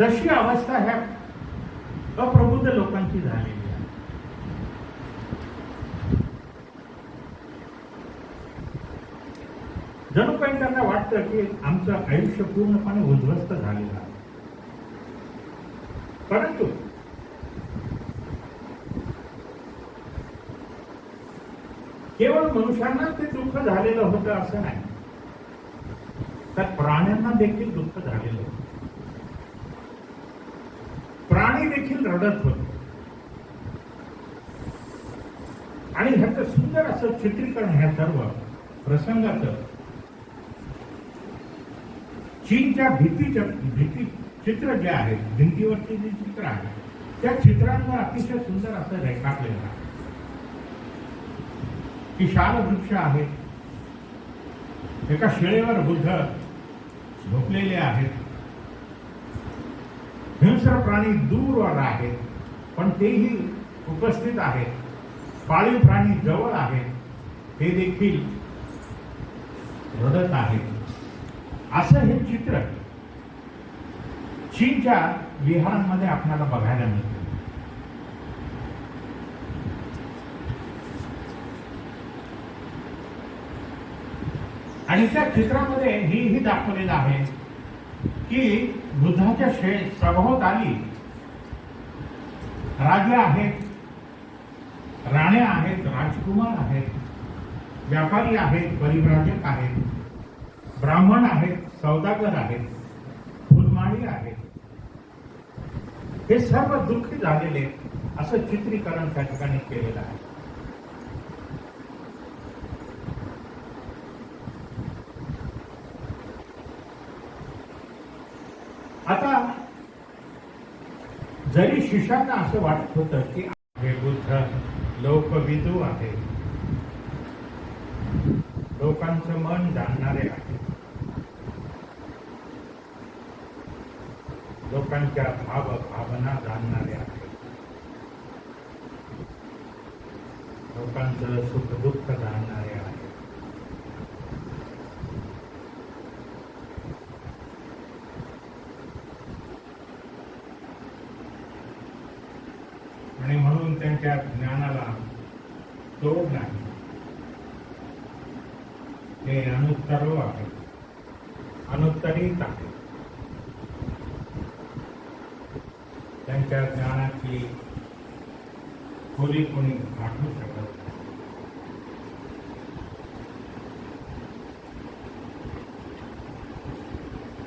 तशी अवस्था ह्या अप्रबुद्ध लोकांची झालेली आहे. जणू काही त्यांना वाटतं की आमचं आयुष्य पूर्णपणे उद्ध्वस्त झालेलं आहे. परंतु केवळ मनुष्यांना ते दुःख झालेलं होतं असं नाही. तर प्राण्यांना देखील दुःख झालेलं होतं. प्राणी देखील रडत होते. आणि ह्याचं सुंदर असं चित्रीकरण ह्या सर्व प्रसंगाचं चीनच्या भीतीच्या भीती चित्र जे आहे भिंतीवरचे जे चित्र आहे त्या चित्रांवर अतिशय सुंदर असं रेखाटलेलं आहे. विशाल वृक्ष आहे एका शिळेवर बुद्ध झोपलेले आहेत. हिंस्र प्राणी दूरवर आहेत पण तेही उपस्थित आहेत. पाळीव प्राणी जवळ आहेत हे देखील रडत आहेत. असं हे चित्र चीनच्या विहारांमध्ये आपल्याला बघायला मिळतं. आणि त्या चित्रामध्ये हेही दाखवलेलं आहे की बुद्धाच्या शे सभोवताली राजे आहेत राणे आहेत राजकुमार आहेत व्यापारी आहेत परिव्राजक आहेत ब्राह्मण आहेत सौदागर आहेत फुलमाळी आहेत. हे सर्व दुःखी झालेले असं चित्रीकरण त्या ठिकाणी केलेलं आहे. जरी शिष्यांना असं वाटत होतं की हे बुद्ध लोकविदू आहे. लोकांचं मन जाणणारे आहे. लोकांच्या भाव भावना जाणणारे आहे. लोकांचं सुख दुःख जाणणारे आहे. आणि म्हणून त्यांच्या ज्ञानाला तोड नाही. ते अनुत्तरो आहे. अनुत्तरित आहे. त्यांच्या ज्ञानाची खोली कोणी गाठू शकत नाही.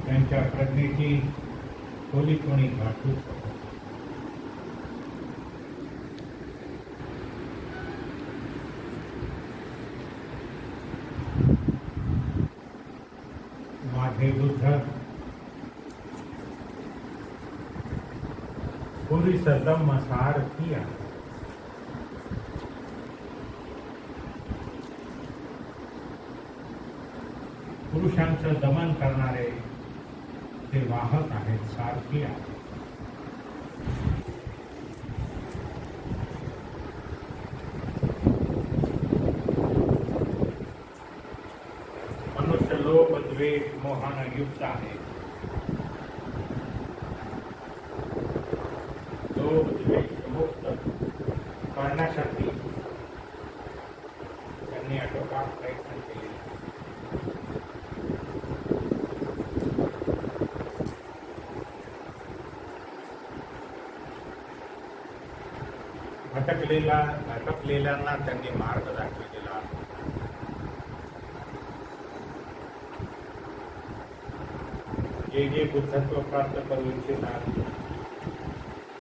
त्यांच्या प्रज्ञेची खोली कोणी गाठू शकत नाही. माझे सदम मसार किया पुरुषांचं दमन करणारे ते वाहक आहेत सारथी आहेत द्वेष मोहानं युक्त आहे. लोभ द्वेष मुक्त करण्यासाठी त्यांनी आटोकाट प्रयत्न केले. भटकलेला भटकलेल्यांना त्यांनी मार्ग दाखविलेला. जे जे बुद्धत्व प्राप्त करू इच्छितात.